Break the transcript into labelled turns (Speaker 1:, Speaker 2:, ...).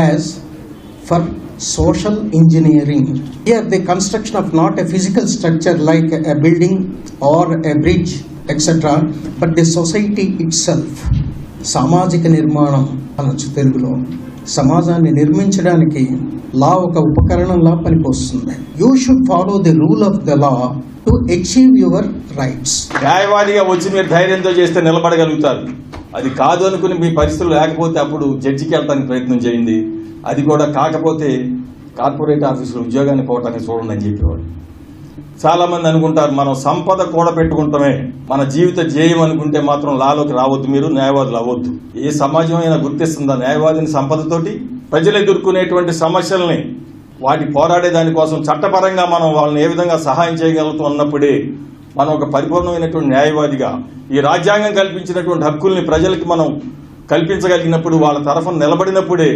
Speaker 1: as for social engineering. Here, the construction of not a physical structure like a building or a bridge, etc., but the society itself. సామాజిక నిర్మాణం అనొచ్చు తెలుగులో సమాజాన్ని నిర్మించడానికి లా ఒక ఉపకరణంలా పనికొస్తుంది you should follow the rule of the law to achieve your rights
Speaker 2: న్యాయవాదిగా వచ్చి మీరు ధైర్యంతో చేస్తే నిలబడగలుగుతారు అది కాదు అనుకుని మీ పరిస్థితులు లేకపోతే అప్పుడు జడ్జికి వెళ్ళడానికి ప్రయత్నం చేయండి. అది కూడా కాకపోతే కార్పొరేట్ ఆఫీసులో ఉద్యోగాన్ని పోవటానికి చూడండి అని చెప్పేవాడు. చాలామంది అనుకుంటారు మనం సంపద కూడా పెట్టుకుంటామే. మన జీవిత ధ్యేయం అనుకుంటే మాత్రం లాలోకి రావద్దు మీరు న్యాయవాదులు అవ్వద్దు. ఏ సమాజం అయినా గుర్తిస్తుందా న్యాయవాదిని సంపదతోటి? ప్రజలు ఎదుర్కొనేటువంటి సమస్యల్ని వాటి పోరాడే దానికోసం చట్టపరంగా మనం వాళ్ళని ఏ విధంగా సహాయం చేయగలుగుతున్నప్పుడే మనం ఒక పరిపూర్ణమైనటువంటి న్యాయవాదిగా ఈ రాజ్యాంగం కల్పించినటువంటి హక్కుల్ని ప్రజలకి మనం కల్పించగలిగినప్పుడు వాళ్ళ తరఫున నిలబడినప్పుడే